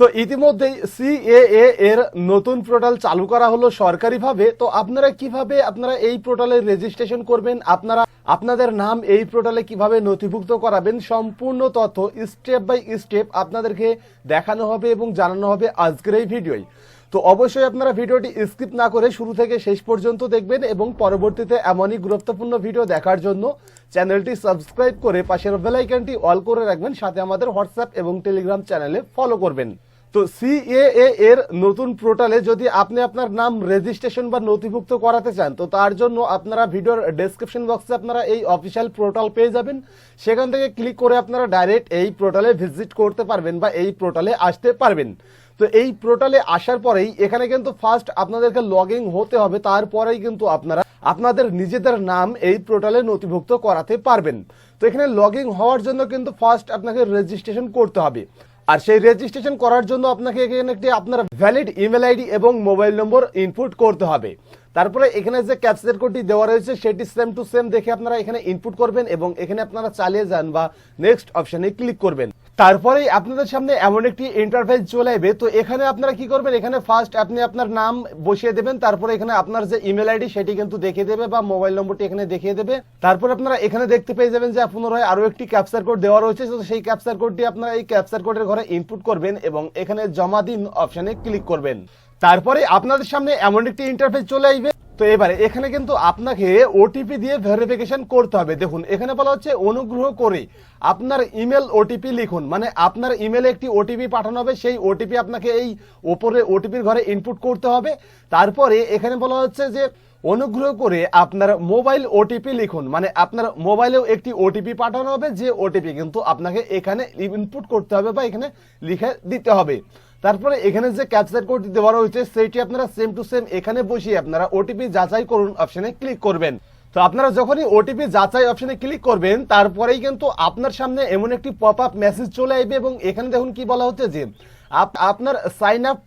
তো ইতিমধ্যেই সিএএ এর নতুন পোর্টাল চালু করা হলো সরকারিভাবে। তো আপনারা কীভাবে আপনারা এই পোর্টালে রেজিস্ট্রেশন করবেন? আপনারা আপনাদের নাম এই পোর্টালে কীভাবে নথিভুক্ত করাবেন? সম্পূর্ণ তথ্য স্টেপ বাই স্টেপ আপনাদেরকে দেখানো হবে এবং জানানো হবে আজকের এই ভিডিওয়। তো অবশ্যই আপনারা ভিডিওটি স্কিপ না করে শুরু থেকে শেষ পর্যন্ত দেখবেন এবং পরবর্তীতে এমনই গুরুত্বপূর্ণ ভিডিও দেখার জন্য চ্যানেলটি সাবস্ক্রাইব করে পাশের বেল আইকনটি অল করে রাখবেন, সাথে আমাদের হোয়াটসঅ্যাপ এবং টেলিগ্রাম চ্যানেলে ফলো করবেন। তো সিএএ এর নতুন পোর্টালে যদি আপনি আপনার নাম রেজিস্ট্রেশন বা নথিভুক্ত করাতে চান, তো তার জন্য আপনারা ভিডিওর ডেসক্রিপশন বক্সে আপনারা এই অফিসিয়াল পোর্টাল পেয়ে যাবেন। সেখান থেকে ক্লিক করে আপনারা ডাইরেক্ট এই পোর্টালে ভিজিট করতে পারবেন বা এই পোর্টালে আসতে পারবেন। তো এই পোর্টালে আসার পরেই এখানে কিন্তু ফার্স্ট আপনাদেরকে লগ হতে হবে, তারপরেই কিন্তু আপনারা আপনাদের নিজেদের নাম এই পোর্টালে নথিভুক্ত করাতে পারবেন। তো এখানে লগ হওয়ার জন্য কিন্তু ফার্স্ট আপনাকে রেজিস্ট্রেশন করতে হবে। আর সেই রেজিস্ট্রেশন করার জন্য আপনাকে এখানে একটি আপনার ভ্যালিড ইমেল আইডি এবং মোবাইল নম্বর ইনপুট করতে হবে। তারপরে এখানে যে ক্যাপচার কোডটি দেওয়া রয়েছে, সেটি সেম টু সেম দেখে আপনারা এখানে ইনপুট করবেন এবং এখানে আপনারা চালিয়ে যান বা নেক্সট অপশানে ক্লিক করবেন। তারপরে আপনাদের সামনে এমন একটি ইন্টারফেস চলে আসবে। তো এখানে আপনারা কি করবেন? এখানে ফার্স্ট আপনি আপনার নাম বসিয়ে দেবেন, তারপরে এখানে আপনার যে ইমেল আইডি সেটি কিন্তু দেখিয়ে দেবে বা মোবাইল নম্বরটি এখানে দেখিয়ে দেবে। তারপর আপনারা এখানে দেখতে পেয়ে যাবেন যে পুনরায় আরও একটি ক্যাপচার কোড দেওয়া রয়েছে। তো সেই ক্যাপচার কোডটি আপনারা এই ক্যাপচার কোডের ঘরে ইনপুট করবেন এবং এখানে জমা দিন অপশনে ক্লিক করবেন। তারপরে আপনাদের সামনে এমন একটি ইন্টারফেস চলে আসবে। তো এবারে, এখানে কিন্তু আপনাকে ওটিপি দিয়ে ভেরিফিকেশন করতে হবে। দেখুন, এখানে বলা হচ্ছে অনুগ্রহ করে আপনার ইমেল ওটিপি লিখুন। মানে আপনার ইমেলে একটি ওটিপি পাঠানো হবে, সেই ওটিপি আপনাকে এই ওপরে ওটিপির ঘরে ইনপুট করতে হবে। তারপরে এখানে বলা হচ্ছে যে অনুগ্রহ করে আপনার মোবাইল ওটিপি লিখুন। মানে আপনার মোবাইলেও একটি ওটিপি পাঠানো হবে, যে ওটিপি কিন্তু আপনাকে এখানে ইনপুট করতে হবে বা এখানে লিখে দিতে হবে। তারপরে এখানে যে ক্যাপচার কোডটি দেওয়া রয়েছে সেইটি আপনারা সেম টু সেম এখানে বসিয়ে আপনারা ওটিপি যাচাই করুন অপশনে ক্লিক করবেন। তো আপনারা যখনই ওটিপি যাচাই অপশনে ক্লিক করবেন, তারপরেই কিন্তু আপনার সামনে এমন একটি পপ আপ মেসেজ চলে আসবে এবং এখানে দেখুন কি বলা হচ্ছে যে, আপ- আপনার সাইন আপ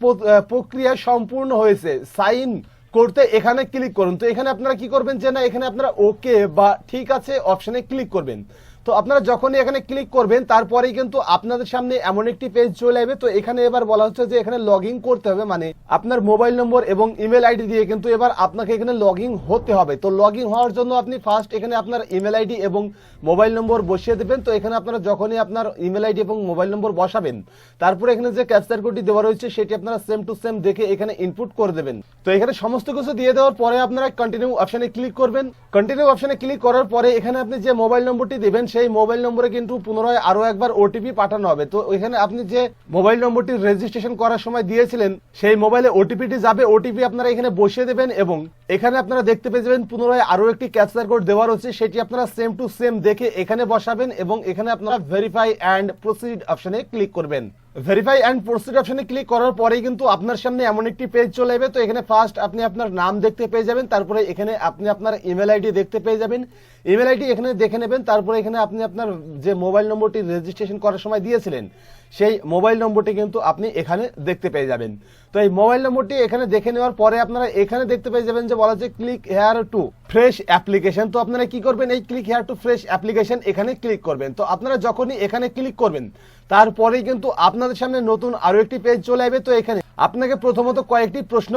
প্রক্রিয়া সম্পূর্ণ হয়েছে। সাইন করতে এখানে ক্লিক করুন। তো এখানে আপনারা কি করবেন যে, না, এখানে আপনারা ওকে বা ঠিক আছে অপশনে ক্লিক করবেন। তো আপনারা যখনই এখানে ক্লিক করবেন, তারপরেই কিন্তু আপনাদের সামনে এমন একটি পেজ চলে আসবে। তো এখানে এবার বলা হচ্ছে যে এখানে লগ করতে হবে মানে আপনার মোবাইল নম্বর এবং ইমেল আইডি দিয়ে কিন্তু এবার আপনাকে এখানে লগ হতে হবে। তো লগ হওয়ার জন্য আপনি ফার্স্ট এখানে আপনার ইমেল আইডি এবং মোবাইল নম্বর বসিয়ে দেবেন। তো এখানে আপনারা যখনই আপনার ইমেল আইডি এবং মোবাইল নম্বর বসাবেন, তারপরে এখানে যে ক্যাপচার কোডটি দেওয়া রয়েছে, সেটি আপনারা সেম টু সেম দেখে এখানে ইনপুট করে দেবেন। তো এখানে সমস্ত কিছু দিয়ে দেওয়ার পরে আপনারা কন্টিনিউ অপশনে ক্লিক করবেন। কন্টিনিউ অপশনে ক্লিক করার পরে এখানে আপনি যে মোবাইল নম্বরটি দেবেন সেই মোবাইল নম্বরে কিন্তু পুনরায় আরও একবার ওটিপি পাঠানো হবে। তো এখানে আপনি যে মোবাইল নম্বরটি রেজিস্ট্রেশন করার সময় দিয়েছিলেন, সেই মোবাইলে ওটিপিটি যাবে। ওটিপি আপনারা এখানে বসিয়ে দেবেন এবং এখানে আপনারা দেখতে পেয়ে যাবেন পুনরায় আরও একটি ক্যাপচার কোড দেওয়া রয়েছে। সেটি আপনারা সেম টু সেম দেখে এখানে বসাবেন এবং এখানে আপনারা ভেরিফাই অ্যান্ড প্রসিড অপশনে ক্লিক করবেন। ভেরিফাই অ্যান্ড প্রসিড অপশনে ক্লিক করার পরেই কিন্তু আপনার সামনে এমন একটি পেজ চলে যাবে তো এখানে ফার্স্ট আপনি আপনার নাম দেখতে পেয়ে যাবেন, তারপরে এখানে আপনি আপনার ইমেল আইডি দেখতে পেয়ে যাবেন। ইমেল আইডি এখানে দেখে নেবেন, তারপরে এখানে আপনি আপনার যে মোবাইল নম্বরটি রেজিস্ট্রেশন করার সময় দিয়েছিলেন সেই মোবাইল নম্বরটি কিন্তু আপনি এখানে দেখতে পেয়ে যাবেন। তো এই মোবাইল নম্বরটি এখানে দেখে নেওয়ার পরে আপনারা এখানে দেখতে পেয়ে যাবেন যে বলা হচ্ছে click here to fresh application তো আপনারা কি করবেন? এই click here to fresh application এখানে ক্লিক করবেন। তো আপনারা যখনই এখানে ক্লিক করবেন, তারপরেই কিন্তু আপনাদের সামনে নতুন আরও একটি পেজ চলে আসবে। তো এখানে আপনাকে প্রথমত কয়েকটি প্রশ্ন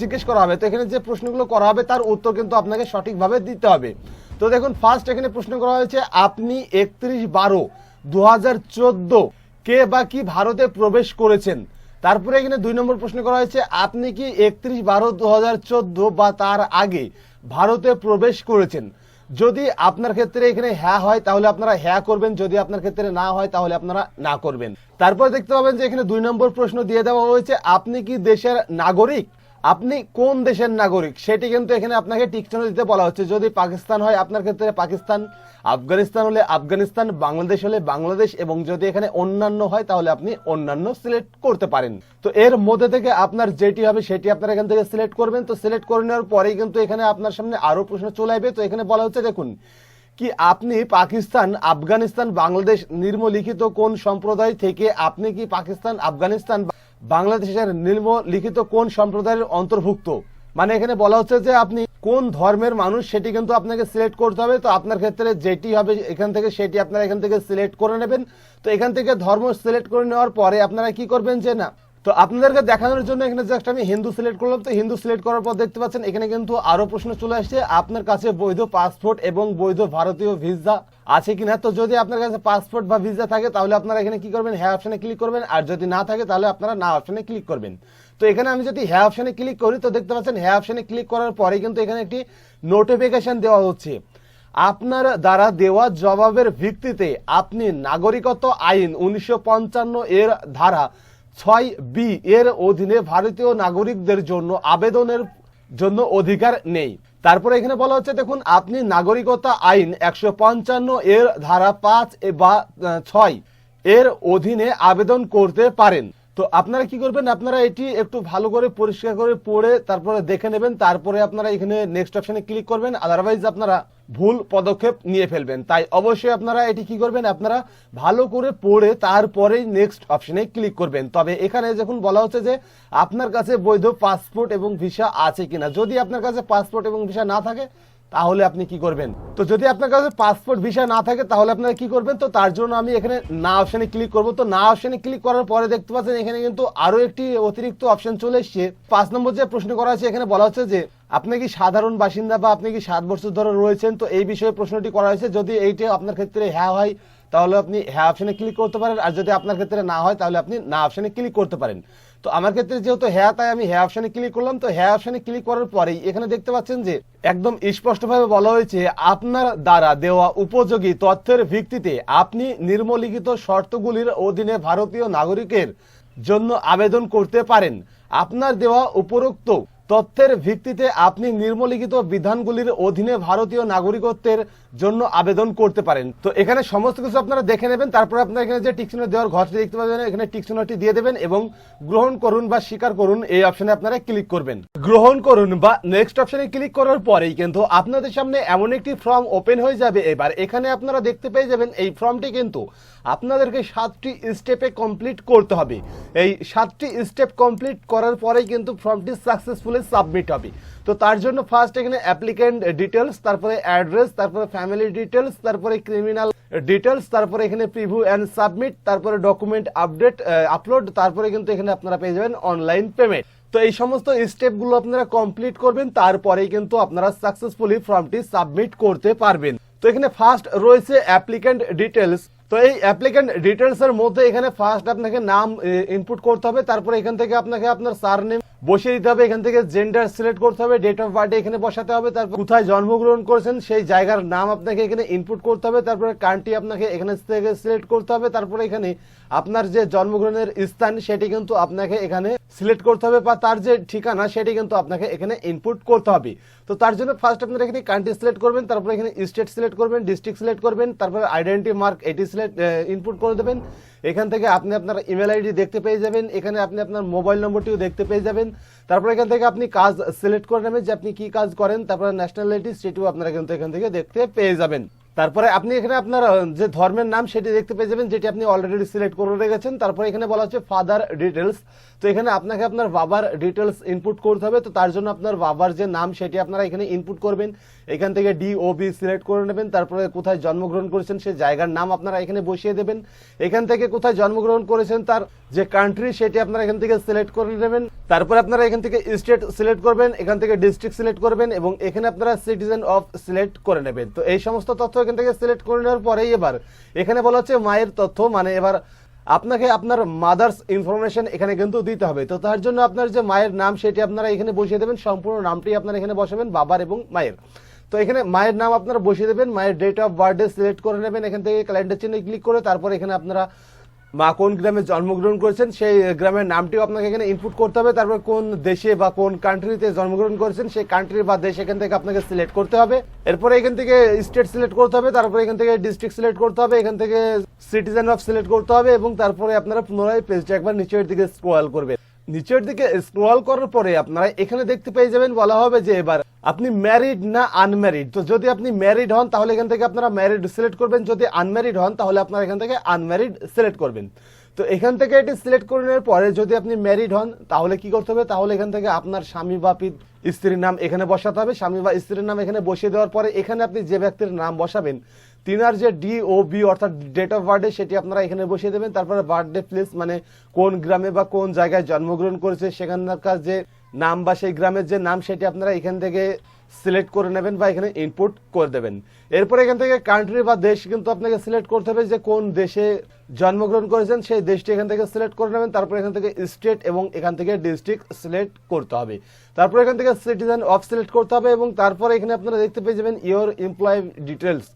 জিজ্ঞেস করা হবে। তো এখানে যে প্রশ্নগুলো করা হবে, তার উত্তর কিন্তু আপনাকে সঠিকভাবে দিতে হবে। তো দেখুন ফার্স্ট এখানে প্রশ্ন করা হয়েছে, আপনি একত্রিশ বারো দু কে বা কি ভারতে প্রবেশ করেছেন? তারপরে এখানে দুই নম্বর প্রশ্ন করা হয়েছে, আপনি কি একত্রিশ বারো দু বা তার আগে ভারতে প্রবেশ করেছেন? যদি আপনার ক্ষেত্রে এখানে হ্যাঁ হয়, তাহলে আপনারা হ্যাঁ করবেন, যদি আপনার ক্ষেত্রে না হয়, তাহলে আপনারা না করবেন। তারপর দেখতে পাবেন যে এখানে দুই নম্বর প্রশ্ন দিয়ে দেওয়া হয়েছে, আপনি কি দেশের নাগরিক? আপনি কোন দেশের নাগরিক, সেটি কিন্তু এখানে আপনাকে টিকটনে দিতে বলা হচ্ছে। যদি পাকিস্তান হয়, আপনার ক্ষেত্রে পাকিস্তান, আফগানিস্তান হলে আফগানিস্তান, বাংলাদেশ হলে বাংলাদেশ, এবং যদি এখানে অন্যান্য হয়, তাহলে আপনি অন্যান্য সিলেক্ট করতে পারেন। তো এর মধ্যে থেকে আপনার যেটি হবে, সেটি আপনার এখান থেকে সিলেক্ট করবেন। তো সিলেক্ট করে নেওয়ার পরেই কিন্তু এখানে আপনার সামনে আরও প্রশ্ন চলে আসবে। তো এখানে বলা হচ্ছে, দেখুন, কি আপনি পাকিস্তান, আফগানিস্তান, বাংলাদেশ নিম্নলিখিত কোন সম্প্রদায় থেকে আপনি কি পাকিস্তান, আফগানিস্তান বাংলাদেশের নিম্নলিখিত কোন সম্প্রদায়ের অন্তর্ভুক্ত? মানে এখানে বলা হচ্ছে যে আপনি কোন ধর্মের মানুষ সেটি কিন্তু আপনাকে সিলেক্ট করতে হবে। তো আপনার ক্ষেত্রে যেটি হবে এখান থেকে সেটি আপনারা এখান থেকে সিলেক্ট করে নেবেন। তো এখান থেকে ধর্ম সিলেক্ট করে নেওয়ার পরে আপনারা কি করবেন যে না তো আপনাদেরকে দেখানোর জন্য এখানে জাস্ট আমি হিন্দু সিলেক্ট করলাম। তো হিন্দু সিলেক্ট করার পর দেখতে পাচ্ছেন, এখানে কিন্তু আরও প্রশ্ন চলে আসছে, আপনার কাছে বৈধ পাসপোর্ট এবং বৈধ ভারতীয় ভিসা আছে কিনা? তো যদি আপনার কাছে পাসপোর্ট বা ভিসা থাকে, তাহলে আপনারা এখানে কি করবেন? হ্যাঁ অপশানে ক্লিক করবেন। আর যদি না থাকে, তাহলে আপনারা না অপশানে ক্লিক করবেন। তো এখানে আমি যদি হ্যাঁ অপশানে ক্লিক করি, তো দেখতে পাচ্ছেন হ্যাঁ অপশানে ক্লিক করার পরে কিন্তু এখানে একটি নোটিফিকেশন দেওয়া হচ্ছে। আপনার দ্বারা দেওয়া জবাবের ভিত্তিতে আপনি নাগরিকত্ব আইন উনিশশো পঞ্চান্ন এর ধারা ছয় বি এর অধীনে ভারতীয় নাগরিকদের জন্য আবেদনের জন্য অধিকার নেই। তারপরে এখানে বলা হচ্ছে, দেখুন, আপনি নাগরিকতা আইন একশো পঞ্চান্ন এর ধারা পাঁচ বা ছয় এর অধীনে আবেদন করতে পারেন। তো আপনারা কি করবেন, আপনারা এটি একটু ভালো করে পরিষ্কার করে পড়ে তারপরে দেখে নেবেন, তারপরে আপনারা এখানে নেক্সট অপশানে ক্লিক করবেন আদারওয়াইজ আপনারা ভুল পদক্ষেপ নিয়ে ফেলবেন। তাই অবশ্যই আপনারা এটি কি করবেন, আপনারা ভালো করে পড়ে তারপরেই নেক্সট অপশনে ক্লিক করবেন। তবে এখানে যখন বলা হচ্ছে যে আপনার কাছে বৈধ পাসপোর্ট এবং ভিসা আছে কিনা, যদি আপনার কাছে পাসপোর্ট এবং ভিসা না থাকে তাহলে আপনি কি করবেন? তো যদি আপনার কাছে পাসপোর্ট ভিসা না থাকে, তাহলে আপনারা কি করবেন? তো তার জন্য আমি এখানে না অপশনে ক্লিক করব। তো না অপশনে ক্লিক করার পরে দেখতে পাচ্ছেন, এখানে কিন্তু আরও একটি অতিরিক্ত অপশন চলে এসছে। পাঁচ নম্বর যে প্রশ্ন করা আছে, এখানে বলা হচ্ছে যে, আপনি কি সাধারণ বাসিন্দা বা আপনি কি সাত বছর ধরে রয়েছেন? তো এই বিষয়ে প্রশ্নটি করা হয়েছে। যদি এইটা আপনার ক্ষেত্রে হ্যাঁ হয়, তাহলে আপনি হ্যাঁ অপশনে ক্লিক করতে পারেন। আর যদি আপনার ক্ষেত্রে না হয়, তাহলে আপনি না অপশনে ক্লিক করতে পারেন। তো আমার ক্ষেত্রে যেহেতু হ্যাঁ তাই আমি হ্যাঁ অপশনে ক্লিক করলাম। তো হ্যাঁ অপশনে ক্লিক করার পরেই এখানে দেখতে পাচ্ছেন যে একদম স্পষ্টভাবে বলা হয়েছে, আপনার দ্বারা দেওয়া উপযোগী তথ্যের ভিত্তিতে আপনি নির্মলিখিত শর্তগুলির অধীনে ভারতীয় নাগরিকের জন্য আবেদন করতে পারেন। আপনার দেওয়া উপরোক্ত তথ্যের ভিত্তিতে আপনি নির্মলিখিত বিধানগুলির অধীনে ভারতীয় নাগরিকত্বের জন্য আবেদন করতে পারেন। তো এখানে সমস্ত কিছু আপনারা দেখে নেবেন, তারপর আপনারা এখানে যে টিকচিহ্ন দেওয়ার ঘরটি দেখতে পাবেন, এখানে টিকচিহ্নটি দিয়ে দেবেন এবং গ্রহণ করুন বা স্বীকার করুন এই অপশনে আপনারা ক্লিক করবেন। গ্রহণ করুন বা নেক্সট অপশনে ক্লিক করার পরেই কিন্তু আপনাদের সামনে এমন একটি ফর্ম ওপেন হয়ে যাবে। এবার এখানে আপনারা দেখতে পেয়ে যাবেন এই ফর্মটি কিন্তু আপনাদেরকে সাতটি স্টেপে কমপ্লিট করতে হবে। এই সাতটি স্টেপ কমপ্লিট করার পরেই কিন্তু ফর্মটি সাকসেসফুলি সাবমিট হবে। তো তার জন্য ফার্স্ট এখানে অ্যাপ্লিকেন্ট ডিটেলস তারপরে অ্যাড্রেস তারপরে ফ্যামিলি ডিটেলস তারপরে ক্রিমিনাল ডিটেলস তারপরে এখানে প্রিভিউ অ্যান্ড সাবমিট তারপরে ডকুমেন্ট আপডেট আপলোড তারপরে কিন্তু এখানে আপনারা পেয়ে যাবেন অনলাইন পেমেন্ট তো এই সমস্ত স্টেপগুলো আপনারা কমপ্লিট করবেন, তারপরেই কিন্তু আপনারা সাকসেসফুলি ফর্মটি সাবমিট করতে পারবেন। তো এখানে ফার্স্ট রয়েছে অ্যাপ্লিকেন্ট ডিটেলস তো এই অ্যাপ্লিকেন্ট ডিটেলস এর মধ্যে এখানে ফার্স্ট আপনাকে নাম ইনপুট করতে হবে, তারপরে এখান থেকে আপনাকে আপনার সার নেম বসিয়ে দিতে হবে, এখান থেকে জেন্ডার সিলেক্ট করতে হবে ডেট অফ বার্থ এখানে বসাতে হবে, তারপর কোথায় জন্মগ্রহণ করেছেন সেই জায়গার নাম আপনাকে এখানে ইনপুট করতে হবে, তারপরে কান্ট্রি আপনাকে এখানে থেকে সিলেক্ট করতে হবে, তারপরে এখানে আপনার যে জন্মগ্রহণের স্থান সেটি কিন্তু আপনাকে এখানে সিলেক্ট করতে হবে বা তার যে ঠিকানা সেটি কিন্তু আপনাকে এখানে ইনপুট করতে হবে। তো তার জন্য ফার্স্ট আপনারা এখানে কান্ট্রি সিলেক্ট করবেন, তারপরে এখানে স্টেট সিলেক্ট করবেন ডিস্ট্রিক্ট সিলেক্ট করবেন, তারপরে আইডেন্টি মার্ক এটি সিলেক্ট ইনপুট করে দেবেন। এখান থেকে আপনি আপনার ইমেল আইডি দেখতে পেয়ে যাবেন, এখানে আপনি আপনার মোবাইল নম্বরটিও দেখতে পেয়ে যাবেন। তারপরে এখান থেকে আপনি কাজ সিলেক্ট করে নেবেন যে আপনি কি কাজ করেন, তারপরে ন্যাশনালিটি সেটিও আপনারা কিন্তু এখান থেকে দেখতে পেয়ে যাবেন। তারপরে আপনি এখানে আপনার যে ধর্মের নাম সেটি দেখতে পেয়ে যাবেন, যেটি আপনি অলরেডি সিলেক্ট করে রেখেছেন। তারপরে এখানে বলা হচ্ছে ফাদার ডিটেলস তো এখানে আপনাকে আপনার বাবার ডিটেলস ইনপুট করতে হবে। তো তার জন্য আপনার বাবার যে নাম, সেটি আপনারা এখানে ইনপুট করবেন। এখান থেকে ডি ও বি সিলেক্ট করে নেবেন। তারপরে কোথায় জন্মগ্রহণ করেছেন সেই জায়গার নাম আপনারা এখানে বসিয়ে দেবেন। এখান থেকে কোথায় জন্মগ্রহণ করেছেন, তার যে কান্ট্রি সেটি আপনারা এখান থেকে সিলেক্ট করে নেবেন। তারপরে আপনারা এখান থেকে স্টেট সিলেক্ট করবেন, এখান থেকে ডিস্ট্রিক্ট সিলেক্ট করবেন এবং এখানে আপনারা সিটিজেন অফ সিলেক্ট করে নেবেন। তো এই সমস্ত তথ্য এখান থেকে সিলেক্ট করে নেওয়ার পরেই এবার এখানে বলা হচ্ছে মায়ের তথ্য মানে এবার আপনাকে আপনার মাদার্স ইনফরমেশন এখানে কিন্তু দিতে হবে। তো তার জন্য আপনার যে মায়ের নাম সেটি আপনারা এখানে বসিয়ে দেবেন, সম্পূর্ণ নামটি আপনারা এখানে বসাবেন, বাবার এবং মায়ের। তো এখানে মায়ের নাম আপনারা বসিয়ে দেবেন, মায়ের ডেট অফ বার্থডে সিলেক্ট করে নেবেন, এখান থেকে ক্যালেন্ডার চিহ্নে ক্লিক করে তারপর এখানে আপনারা মা কোন গ্রামে জন্মগ্রহণ করেছেন, সেই গ্রামের নামটিও আপনাকে এখানে ইনপুট করতে হবে। তারপর কোন দেশে বা কোন কান্ট্রিতে জন্মগ্রহণ করেছেন, সেই কান্ট্রি বা দেশ এখান থেকে আপনাকে সিলেক্ট করতে হবে। এরপরে এখান থেকে স্টেট সিলেক্ট করতে হবে, তারপরে এখান থেকে ডিস্ট্রিক্ট সিলেক্ট করতে হবে, এখান থেকে সিটিজেন অফ সিলেক্ট করতে হবে এবং তারপরে আপনারা পুনরায় পেজটা একবার নিচের দিকে স্ক্রল করবেন। নিচের দিকে স্ক্রল করার পরে আপনারা এখানে দেখতে পেয়ে যাবেন, বলা হবে যে এবার আপনি ম্যারিড না আনম্যারিড তো যদি আপনি ম্যারিড হন, তাহলে এখান থেকে আপনারা ম্যারিড সিলেক্ট করবেন। যদি আনম্যারিড হন, তাহলে আপনারা এখান থেকে আনম্যারিড সিলেক্ট করবেন। তো এখান থেকে এটি সিলেক্ট করে নেওয়ার পরে যদি আপনি ম্যারিড হন, তাহলে কি করতে হবে? তাহলে এখান থেকে আপনার স্বামী বা স্ত্রীর নাম এখানে বসাতে হবে। স্বামী বা স্ত্রীর নাম এখানে বসিয়ে দেওয়ার পরে এখানে আপনি যে ব্যক্তির নাম বসাবেন তিনার যে ডি ও বি অর্থাৎ ডেট অফ বার্থডে সেটি আপনারা এখানে বসিয়ে দেবেন। তারপরে বার্থডে প্লেস মানে কোন গ্রামে বা কোন জায়গায় জন্মগ্রহণ করেছে, সেখানকার যে নাম বা সেই গ্রামের যে নাম সেটি আপনারা এখান থেকে সিলেক্ট করে নেবেন বা এখানে ইনপুট করে দেবেন। এরপর এখান থেকে কান্ট্রি বা দেশ কিন্তু আপনাকে সিলেক্ট করতে হবে যে কোন দেশে জন্মগ্রহণ করেছেন, সেই দেশটি এখান থেকে সিলেক্ট করে নেবেন। তারপর এখান থেকে স্টেট এবং এখান থেকে ডিস্ট্রিক্ট সিলেক্ট করতে হবে। তারপর এখান থেকে সিটিজেন অফ সিলেক্ট করতে হবে এবং তারপরে এখানে আপনারা দেখতে পেয়ে যাবেন ইওর এমপ্লয় ডিটেলস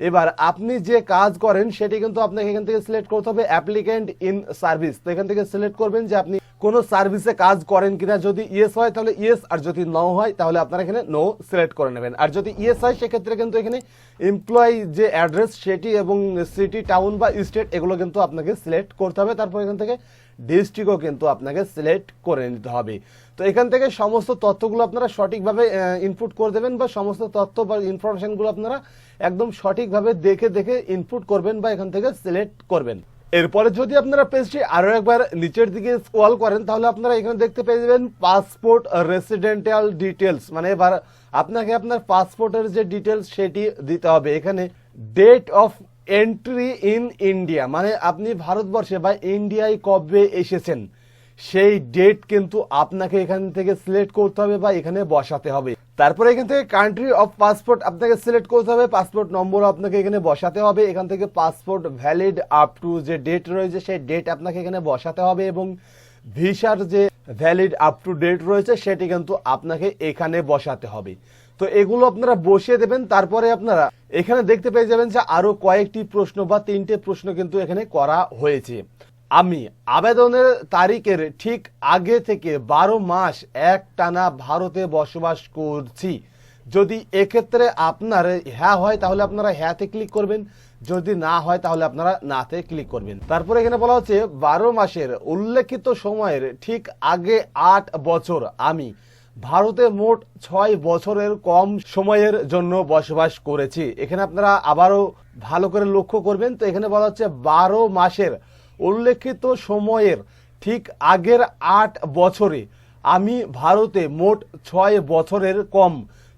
এবার আপনি যে কাজ করেন, সেটি কিন্তু আপনাকে এখান থেকে সিলেক্ট করতে হবে অ্যাপ্লিকেন্ট ইন সার্ভিস তো এখান থেকে সিলেক্ট করবেন যে আপনি কোন সার্ভিসে কাজ করেন কিনা। যদি ইয়েস হয়, তাহলে ইয়েস আর যদি নো হয়, তাহলে আপনারা এখানে নো সিলেক্ট করে নেবেন। আর যদি ইয়েস হয়, সেক্ষেত্রে কিন্তু এখানে এমপ্লয় যে অ্যাড্রেস সেটি এবং সিটি টাউন বা স্টেট এগুলো কিন্তু আপনাকে সিলেক্ট করতে হবে। তারপর এখান থেকে ডিস্ট্রিক্টও কিন্তু আপনাকে সিলেক্ট করে নিতে হবে। তো এখান থেকে সমস্ত তথ্যগুলো আপনারা সঠিকভাবে ইনপুট করে দেবেন বা সমস্ত তথ্য বা ইনফরমেশনগুলো আপনারা একদম সঠিকভাবে দেখে দেখে ইনপুট করবেন বা এখান থেকে সিলেক্ট করবেন। এরপরে যদি আপনারা পেজটি আরও একবার নিচের দিকে স্ক্রল করেন, তাহলে আপনারা এখানে দেখতে পেয়ে যাবেন পাসপোর্ট রেসিডেন্টাল ডিটেলস মানে এবার আপনাকে আপনার পাসপোর্টের যে ডিটেলস সেটি দিতে হবে। এখানে date of entry in India মানে আপনি ভারতবর্ষে বা ইন্ডিয়ায় কবে এসেছেন? সেই ডেট কিন্তু আপনাকে এখান থেকে সিলেক্ট করতে হবে বা এখানে বসাতে হবে। তারপরে এখান থেকে কান্ট্রি অফ পাসপোর্ট আপনাকে সিলেক্ট করতে হবে পাসপোর্ট নম্বর আপনাকে এখানে বসাতে হবে, এখান থেকে পাসপোর্ট ভ্যালিড আপ টু যে ডেট রয়েছে সেই ডেট আপনাকে এখানে বসাতে হবে এবং ভিসার যে ভ্যালিড আপ টু ডেট রয়েছে সেটি কিন্তু আপনাকে এখানে বসাতে হবে। তো এগুলো আপনারা বসিয়ে দেবেন, তারপরে আপনারা এখানে দেখতে পেয়ে যাবেন যে আরও কয়েকটি প্রশ্ন বা তিনটে প্রশ্ন কিন্তু এখানে করা হয়েছে। আমি আবেদনের তারিখের ঠিক আগে থেকে বারো মাস এক টানা ভারতে বসবাস করছি। যদি এক্ষেত্রে আপনার হ্যাঁ হয়, তাহলে আপনারা হ্যাঁতে ক্লিক করবেন। যদি না হয়, তাহলে আপনারা নাতে ক্লিক করবেন। তারপরে এখানে বলা হচ্ছে, বারো মাসের উল্লেখিত সময়ের ঠিক আগে আট বছর আমি ভারতে মোট ছয় বছরের কম সময়ের জন্য বসবাস করেছি। এখানে আপনারা আবারও ভালো করে লক্ষ্য করবেন। তো এখানে বলা হচ্ছে, বারো মাসের উল্লেখিত সময়ের ঠিক আগের আট বছরে আমি ভারতে মোট ছয় বছরের কম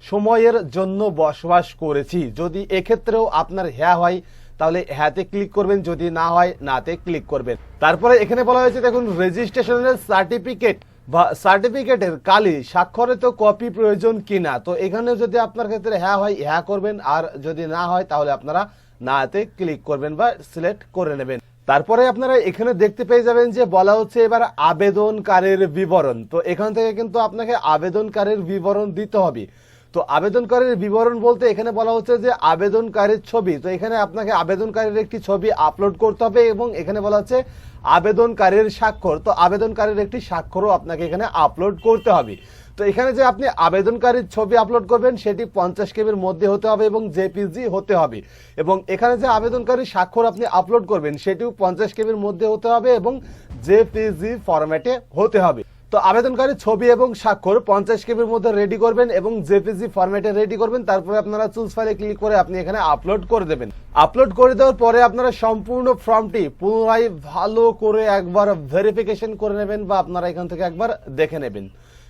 সময়ের জন্য বসবাস করেছি। যদি এক্ষেত্রেও আপনার হ্যাঁ হয়, তাহলে হ্যাঁতে ক্লিক করবেন, যদি না হয়, নাতে ক্লিক করবেন। তারপরে এখানে বলা হয়েছে, দেখুন রেজিস্ট্রেশনের সার্টিফিকেট বা সার্টিফিকেটের কালি স্বাক্ষরিত কপি প্রয়োজন কিনা। তো এখানে যদি আপনার ক্ষেত্রে হ্যাঁ হয় হ্যাঁ করবেন, আর যদি না হয়, তাহলে আপনারা নাতে ক্লিক করবেন বা সিলেক্ট করে নেবেন। তারপরে আপনারা এখানে দেখতে পেয়ে যাবেন যে বলা হচ্ছে এবার আবেদনকারের বিবরণ। তো এখান থেকে কিন্তু আপনাকে আবেদনকারীর বিবরণ দিতে হবে। তো আবেদনকারীর বিবরণ বলতে এখানে বলা হচ্ছে যে আবেদনকারীর ছবি। তো এখানে আপনাকে আবেদনকারীর একটি ছবি আপলোড করতে হবে এবং এখানে বলা হচ্ছে আবেদনকারীর স্বাক্ষর। তো আবেদনকারীর একটি স্বাক্ষরও আপনাকে এখানে আপলোড করতে হবে। তো এখানে যে আপনি আবেদনকারীর ছবি আপলোড করবেন, সেটি পঞ্চাশ কেবির মধ্যে হতে হবে এবং জেপিজি হতে হবে। এবং এখানে যে আবেদনকারী স্বাক্ষর আপনি আপলোড করবেন, সেটিও পঞ্চাশ কেবির মধ্যে হতে হবে এবং জেপিজি ফরম্যাটে হতে হবে। তো আবেদনকারী ছবি এবং স্বাক্ষর পঞ্চাশ কেবির মধ্যে রেডি করবেন এবং জেপিজি ফরম্যাটে রেডি করবেন। তারপরে আপনারা চুজ ফাইলে ক্লিক করে আপনি এখানে আপলোড করে দেবেন। আপলোড করে দেওয়ার পরে আপনারা সম্পূর্ণ ফর্মটি পুনরায় ভালো করে একবার ভেরিফিকেশন করে নেবেন বা আপনারা এখান থেকে একবার দেখে নেবেন।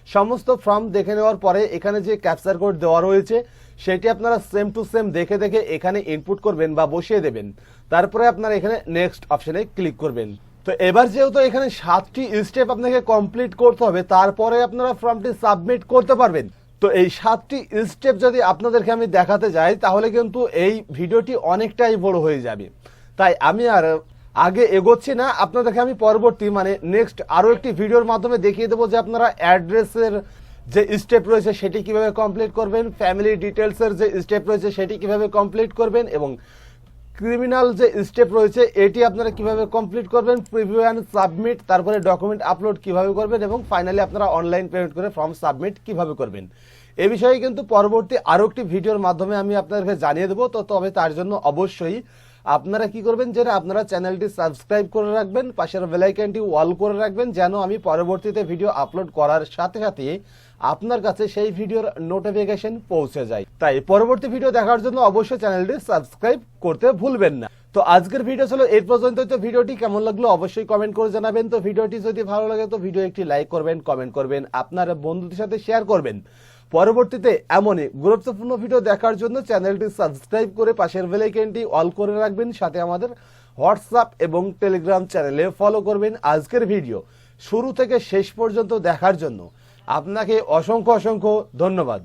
সমস্ত ফর্ম দেখে নেওয়ার পরে এখানে যে ক্যাপচার কোড দেওয়া রয়েছে, সেটি আপনারা সেম টু সেম দেখে দেখে এখানে ইনপুট করবেন বা বসিয়ে দেবেন। তারপরে আপনারা এখানে নেক্সট অপশনে ক্লিক করবেন। তো এবার যেহেতু এখানে সাতটি স্টেপ আপনাকে কমপ্লিট করতে হবে, তারপরে আপনারা ফর্মটি সাবমিট করতে পারবেন। তো এই সাতটি স্টেপ যদি আপনাদেরকে আমি দেখাতে যাই, তাহলে কিন্তু এই ভিডিওটি অনেকটাই বড় হয়ে যাবে। তাই আমি আর আগে এগোচ্ছি না, আপনাদেরকে আমি পরবর্তী মানে নেক্সট আরও একটি ভিডিওর মাধ্যমে দেখিয়ে দেবো যে আপনারা অ্যাড্রেসের যে স্টেপ রয়েছে সেটি কীভাবে কমপ্লিট করবেন ফ্যামিলি ডিটেলসের যে স্টেপ রয়েছে সেটি কীভাবে কমপ্লিট করবেন এবং ক্রিমিনাল যে স্টেপ রয়েছে এটি আপনারা কীভাবে কমপ্লিট করবেন প্রিভিউ অ্যান্ড সাবমিট তারপরে ডকুমেন্ট আপলোড কীভাবে করবেন এবং ফাইনালি আপনারা অনলাইন পেমেন্ট করে ফর্ম সাবমিট কীভাবে করবেন। এ বিষয়ে কিন্তু পরবর্তী আরও একটি ভিডিওর মাধ্যমে আমি আপনাদেরকে জানিয়ে দেবো, তো তবে তার জন্য অবশ্যই আপনারা কি করবেন? যে আপনারা চ্যানেলটি সাবস্ক্রাইব করে রাখবেন, পাশের বেলাইকানটি ওয়াল করে রাখবেন, যেন আমি পরবর্তীতে ভিডিও আপলোড করার সাথে সাথে আপনার কাছে সেই ভিডিওর নোটিফিকেশন পৌঁছে যায়। তাই পরবর্তী ভিডিও দেখার জন্য অবশ্যই চ্যানেলটি সাবস্ক্রাইব করতে ভুলবেন না। তো আজকের ভিডিও ছিল এই পর্যন্ত তো ভিডিওটি কেমন লাগল অবশ্যই কমেন্ট করে জানাবেন। তো ভিডিওটি যদি ভালো লাগে, তো ভিডিও একটি লাইক করবেন কমেন্ট করবেন, আপনার বন্ধুদের সাথে শেয়ার করবেন। পরবর্তীতে এমনই গুরুত্বপূর্ণ ভিডিও দেখার জন্য চ্যানেলটি সাবস্ক্রাইব করে পাশের বেলাইকেনটি অল করে রাখবেন। সাথে আমাদের হোয়াটসঅ্যাপ এবং টেলিগ্রাম চ্যানেলে ফলো করবেন আজকের ভিডিও শুরু থেকে শেষ পর্যন্ত দেখার জন্য আপনাকে অসংখ্য অসংখ্য ধন্যবাদ।